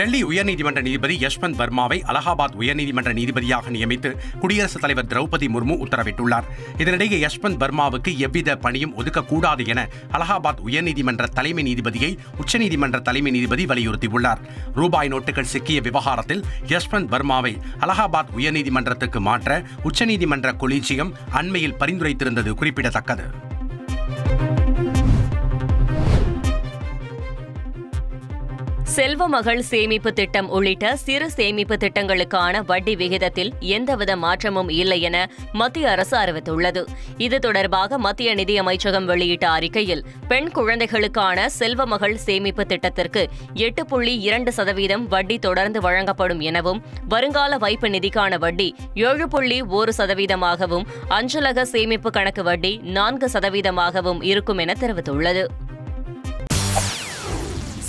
டெல்லி உயர்நீதிமன்ற நீதிபதி யஷ்வந்த் வர்மாவை அலகாபாத் உயர்நீதிமன்ற நீதிபதியாக நியமித்து குடியரசுத் தலைவர் திரௌபதி முர்மு உத்தரவிட்டுள்ளார். இதனிடையே யஷ்வந்த் வர்மாவுக்கு எவ்வித பணியும் ஒதுக்கக்கூடாது என அலகாபாத் உயர்நீதிமன்ற தலைமை நீதிபதியை உச்சநீதிமன்ற தலைமை நீதிபதி வலியுறுத்தியுள்ளார். ரூபாய் நோட்டுகள் சிக்கிய விவகாரத்தில் யஷ்வந்த் வர்மாவை அலகாபாத் உயர்நீதிமன்றத்துக்கு மாற்ற உச்சநீதிமன்ற கொலீஜியம் அண்மையில் பரிந்துரைத்திருந்தது குறிப்பிடத்தக்கது. செல்வ மகள் சேமிப்பு திட்டம் உள்ளிட்ட சிறு சேமிப்பு திட்டங்களுக்கான வட்டி விகிதத்தில் எந்தவித மாற்றமும் இல்லை என மத்திய அரசு அறிவித்துள்ளது. இது தொடர்பாக மத்திய நிதி அமைச்சகம் வெளியிட்ட அறிக்கையில் பெண் குழந்தைகளுக்கான செல்வ மகள் சேமிப்பு திட்டத்திற்கு எட்டு புள்ளி இரண்டு சதவீதம் வட்டி தொடர்ந்து வழங்கப்படும் எனவும் வருங்கால வைப்பு நிதிக்கான வட்டி ஏழு புள்ளி ஒரு சதவீதமாகவும் அஞ்சலக சேமிப்பு கணக்கு வட்டி நான்கு சதவீதமாகவும் இருக்கும் என தெரிவித்துள்ளது.